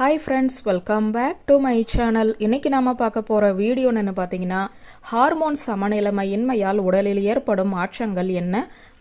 Hi friends welcome back to my channel இன்றைக்கி நாம பார்க்க போகிற வீடியோ என்ன பார்த்தீங்கன்னா ஹார்மோன் சமநிலைமையின்மையால் உடலில் ஏற்படும் மாற்றங்கள் என்ன?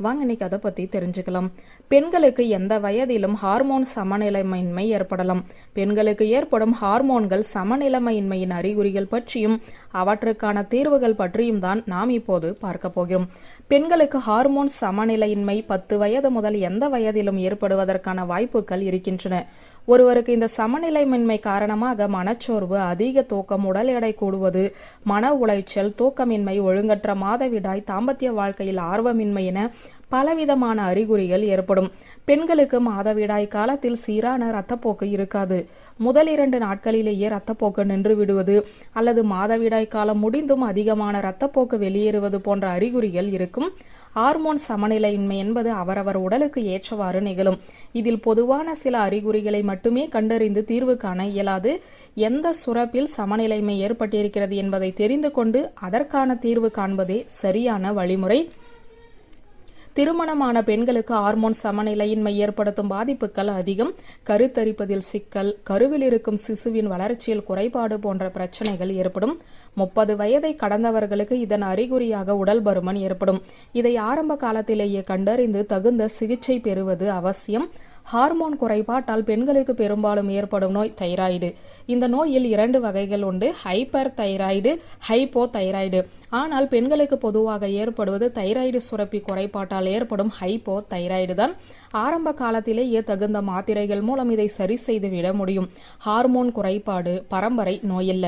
வாங்க இன்னைக்கு அதை பற்றி தெரிஞ்சுக்கலாம். பெண்களுக்கு எந்த வயதிலும் ஹார்மோன் சமநிலைமையின்மை ஏற்படலாம். பெண்களுக்கு ஏற்படும் ஹார்மோன்கள் சமநிலைமையின்மையின் அறிகுறிகள் பற்றியும் அவற்றுக்கான தீர்வுகள் பற்றியும் தான் நாம் இப்போது பார்க்க போகிறோம். பெண்களுக்கு ஹார்மோன் சமநிலையின்மை பத்து வயது முதல் எந்த வயதிலும் ஏற்படுவதற்கான வாய்ப்புகள் இருக்கின்றன. ஒருவருக்கு இந்த சமநிலைமின்மை காரணமாக மனச்சோர்வு அதிக தூக்கம் உடல் எடை கூடுவது மன உளைச்சல் தூக்கமின்மை ஒழுங்கற்ற மாதவிடாய் தாம்பத்திய வாழ்க்கையில் ஆர்வமின்மை என பலவிதமான அறிகுறிகள் ஏற்படும். பெண்களுக்கு மாதவிடாய் காலத்தில் சீரான இரத்தப்போக்கு இருக்காது. முதல் இரண்டு நாட்களிலேயே இரத்தப்போக்கு நின்று விடுவது அல்லது மாதவிடாய் காலம் முடிந்தும் அதிகமான இரத்தப்போக்கு வெளியேறுவது போன்ற அறிகுறிகள் இருக்கும் ஹார்மோன் சமநிலையின்மை என்பது அவரவர் உடலுக்கு ஏற்றவாறு நிகழும். இதில் பொதுவான சில அறிகுறிகளை மட்டுமே கண்டறிந்து தீர்வு காண இயலாது. எந்த சுரப்பில் சமநிலைமை ஏற்பட்டிருக்கிறது என்பதை தெரிந்து கொண்டு அதற்கான தீர்வு காண்பதே சரியான வழிமுறை. திருமணமான பெண்களுக்கு ஹார்மோன் சமநிலையின்மை ஏற்படுத்தும் பாதிப்புகள் அதிகம். கருத்தரிப்பதில் சிக்கல் கருவில் இருக்கும் சிசுவின் வளர்ச்சியில் குறைபாடு போன்ற பிரச்சனைகள் ஏற்படும். முப்பது வயதை கடந்தவர்களுக்கு இதன் அறிகுறியாக உடல் பருமன் ஏற்படும். இதை ஆரம்ப காலத்திலேயே கண்டறிந்து தகுந்த சிகிச்சை பெறுவது அவசியம். ஹார்மோன் குறைபாட்டால் பெண்களுக்கு பெரும்பாலும் ஏற்படும் நோய் தைராய்டு. இந்த நோயில் இரண்டு வகைகள் உண்டு. ஹைப்பர் தைராய்டு ஹைப்போ தைராய்டு ஆனால் பெண்களுக்கு பொதுவாக ஏற்படுவது தைராய்டு சுரப்பி குறைபாட்டால் ஏற்படும் ஹைப்போ தைராய்டு தான். ஆரம்ப காலத்திலேயே தகுந்த மாத்திரைகள் மூலம் இதை சரி செய்து விட முடியும். ஹார்மோன் குறைபாடு பரம்பரை நோயல்ல.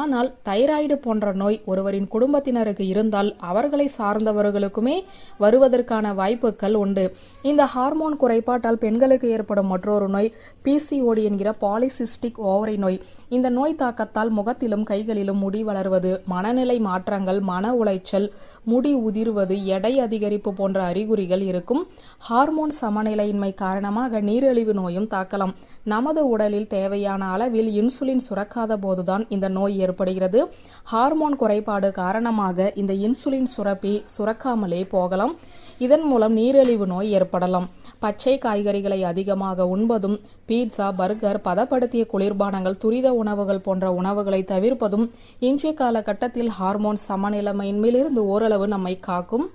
ஆனால் தைராய்டு போன்ற நோய் ஒருவரின் குடும்பத்தினருக்கு இருந்தால் அவர்களை சார்ந்தவர்களுக்குமே வருவதற்கான வாய்ப்புகள் உண்டு. இந்த ஹார்மோன் குறைபாட்டால் பெண்களுக்கு ஏற்படும் மற்றொரு நோய் பிசிஓடி என்கிற பாலிசிஸ்டிக் ஓவரை நோய். இந்த நோய் தாக்கத்தால் முகத்திலும் கைகளிலும் முடி வளர்வது மனநிலை மாற்றங்கள் மன உளைச்சல் முடி உதிர்வது எடை அதிகரிப்பு போன்ற அறிகுறிகள் இருக்கும் ஹார்மோன் சமநிலையின்மை காரணமாக நீரிழிவு நோயும் தாக்கலாம். நமது உடலில் தேவையான அளவில் இன்சுலின் சுரக்காத போதுதான் இந்த நோய் ஏற்படுகிறது. ஹார்மோன் குறைபாடு காரணமாக இந்த இன்சுலின் சுரப்பி சுரக்காமலே போகலாம். இதன் மூலம் நீரிழிவு நோய் ஏற்படலாம். பச்சை காய்கறிகளை அதிகமாக உண்பதும் பீட்சா பர்கர் பதப்படுத்திய குளிர்பானங்கள் துரித உணவுகள் போன்ற உணவுகளை தவிர்ப்பதும் இன்றைய காலகட்டத்தில் ஹார்மோன் சமநிலைமையின்மையிலிருந்து ஓரளவு நம்மை காக்கும்.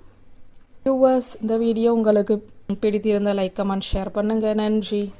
வியூவர்ஸ் இந்த வீடியோ உங்களுக்கு பிடித்திருந்த லைக் கமெண்ட் ஷேர் பண்ணுங்க. நன்றி.